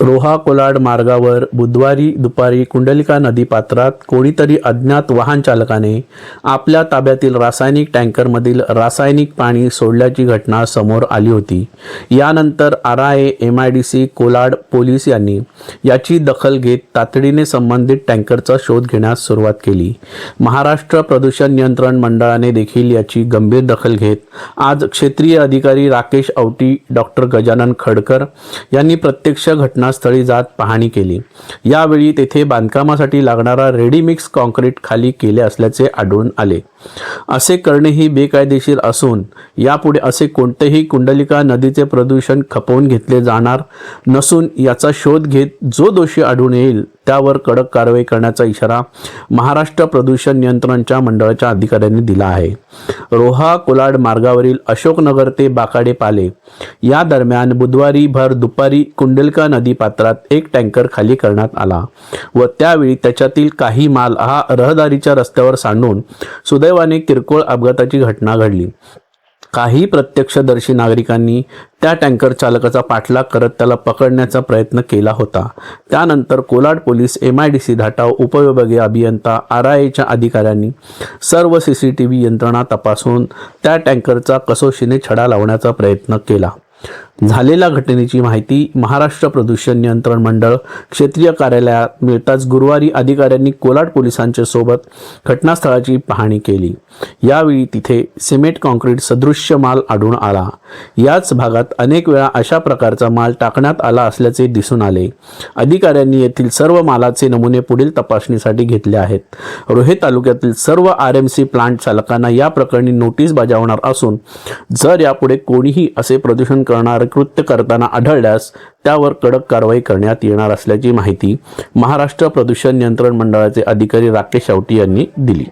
रोहा कोलाड मार्गावर बुधवारी दुपारी कुंडलिका नदी पात्रात कोणीतरी अज्ञात वाहन चालकाने आपल्या ताब्यातील रासायनिक टँकरमधील रासायनिक पाणी सोडल्याची घटना समोर आली होती. यानंतर R I M I D C Kolad police यांनी याची दखल घेत तातडीने संबंधित टँकरचा शोध घेण्यास सुरुवात केली. महाराष्ट्र प्रदूषण नियंत्रण मंडळाने देखील याची गंभीर दखल घेत आज क्षेत्रीय अधिकारी राकेश औटी डॉक्टर गजानन खडकर यांनी प्रत्यक्ष घटनास्थळी जात पाहणी केली. यावेळी तेथे बांधकामासाठी लागणारा रेडीमिक्स कॉन्क्रीट खाली केले असल्याचे आढळून आले. असे करणे ही बेकायदेशीर असून यापुढे असे कोणतेही कुंडलिका नदीचे प्रदूषण खपवून घेतले जाणार नसून याचा शोध घेत जो दोषी आढळून येईल त्यावर कडक कारवाई करण्याचा इशारा महाराष्ट्र प्रदूषण नियंत्रणच्या मंडळाच्या अधिकाऱ्यांनी दिला आहे. रोहा कोलाड मार्गावरील अशोकनगर ते बाकाडे पाले या दरम्यान बुधवारी भर दुपारी कुंडलका नदी पात्रात एक टँकर खाली करण्यात आला व त्यावेळी त्याच्यातील काही माल हा रहदारीच्या रस्त्यावर सांडून सुदैव दुर्दैवाने किरकोळ अपघाताची घटना घडली. काही प्रत्यक्षदर्शी नागरिकांनी त्या टँकर चालकाचा पाठलाग करत त्याला पकडण्याचा प्रयत्न केला होता. त्यानंतर Kolad police M I D C Dhatav उपविभागीय अभियंता आर आय एच्या अधिकाऱ्यांनी सर्व सी सी टी व्ही यंत्रणा तपासून त्या टँकरचा कसोशीने छडा लावण्याचा प्रयत्न केला. झालेल्या घटनेची माहिती महाराष्ट्र प्रदूषण नियंत्रण मंडळ क्षेत्रीय कार्यालयात मिळताच गुरुवारी अधिकाऱ्यांनी कोलाड पोलिसांच्या सोबत घटनास्थळाची पाहणी केली. यावेळी तिथे सिमेंट कॉन्क्रीट सदृश्य माल आढळून आला. याच भागात अनेक वेळा अशा प्रकारचा माल टाकण्यात आला असल्याचे दिसून आले. अधिकाऱ्यांनी येथील सर्व मालाचे नमुने पुढील तपासणीसाठी घेतले आहेत. रोहे तालुक्यातील सर्व आर एम सी प्लांट चालकांना या प्रकरणी नोटीस बजावणार असून जर यापुढे कोणीही असे प्रदूषण करणार कृत्य करताना आढळल्यास त्यावर कडक कारवाई करण्यात येणार असल्याची माहिती महाराष्ट्र प्रदूषण नियंत्रण मंडळाचे अधिकारी राकेश आवटी यांनी दिली.